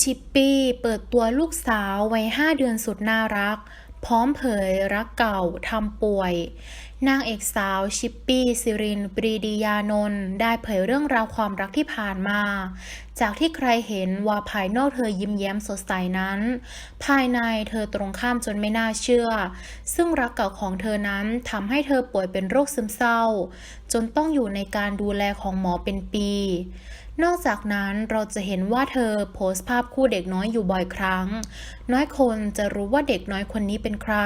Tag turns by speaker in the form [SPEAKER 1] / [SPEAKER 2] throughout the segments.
[SPEAKER 1] ชิปปี้เปิดตัวลูกสาววัยห้าเดือนสุดน่ารัก พร้อมเผยรักเก่าทำป่วย นางเอกสาวชิปปี้ซิรินปรีดียานนท์ได้เผยเรื่องราวความรักที่ผ่านมา จากที่ใครเห็นว่าภายนอกเธอยิ้มแย้มสดใสนั้น ภายในเธอตรงข้ามจนไม่น่าเชื่อ ซึ่งรักเก่าของเธอนั้นทำให้เธอป่วยเป็นโรคซึมเศร้า จนต้องอยู่ในการดูแลของหมอเป็นปี นอกจากนั้นเราจะเห็นว่าเธอโพสต์ภาพคู่เด็กน้อยอยู่บ่อยครั้ง น้อยคนจะรู้ว่าเด็กน้อยคนนี้เป็นใคร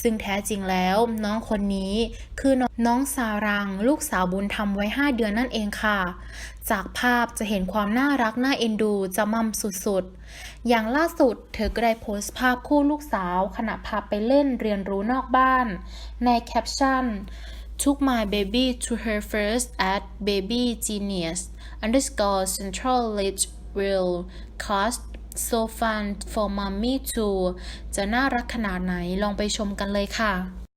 [SPEAKER 1] ซึ่งแท้จริงแล้วน้องคนนี้คือน้องสารัง ลูกสาวบุญธรรมไว้ 5 เดือนนั่นเองค่ะ จากภาพจะเห็นความน่ารักน่าเอ็นดูจะมั่มสุดๆ อย่างล่าสุดเธอก็ได้โพสต์ภาพคู่ลูกสาว ขณะพาไปเล่นเรียนรู้นอกบ้าน ในแคปชั่น took my baby to her first at baby genius underscore central lit will cost so fun for mommy too จะน่ารักขนาดไหนลองไปชมกันเลยค่ะ